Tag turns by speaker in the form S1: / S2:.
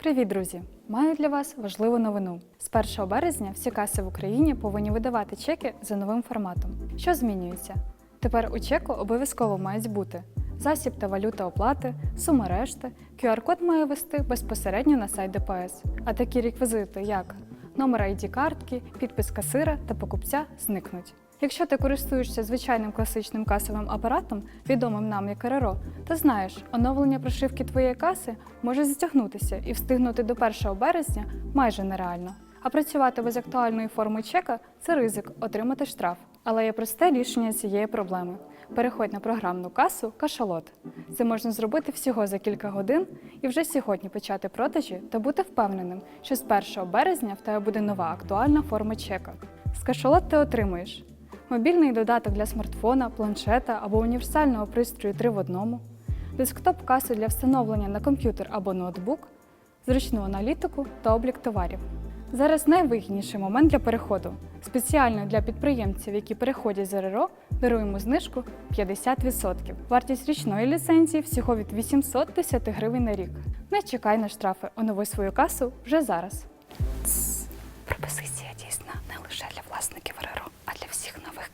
S1: Привіт, друзі! Маю для вас важливу новину. З 1 березня всі каси в Україні повинні видавати чеки за новим форматом. Що змінюється? Тепер у чеку обов'язково мають бути засіб та валюта оплати, сума решти, QR-код має вести безпосередньо на сайт ДПС, а такі реквізити, як номер ID картки, підпис касира та покупця зникнуть. Якщо ти користуєшся звичайним класичним касовим апаратом, відомим нам як РРО, то знаєш, оновлення прошивки твоєї каси може затягнутися і встигнути до 1 березня майже нереально. А працювати без актуальної форми чека це ризик отримати штраф. Але є просте рішення цієї проблеми. Переходь на програмну касу Кашалот. Це можна зробити всього за кілька годин і вже сьогодні почати продажі та бути впевненим, що з 1 березня в тебе буде нова актуальна форма чека. З Кашалот ти отримуєш мобільний додаток для смартфона, планшета або універсального пристрою 3 в одному, десктоп-касу для встановлення на комп'ютер або ноутбук, зручну аналітику та облік товарів. Зараз найвигідніший момент для переходу. Спеціально для підприємців, які переходять з РРО, даруємо знижку 50%. Вартість річної ліцензії всього від 810 гривень на рік. Не чекай на штрафи, онови свою касу вже зараз пропозиція дійсна не лише для власників РРО, а для всіх нових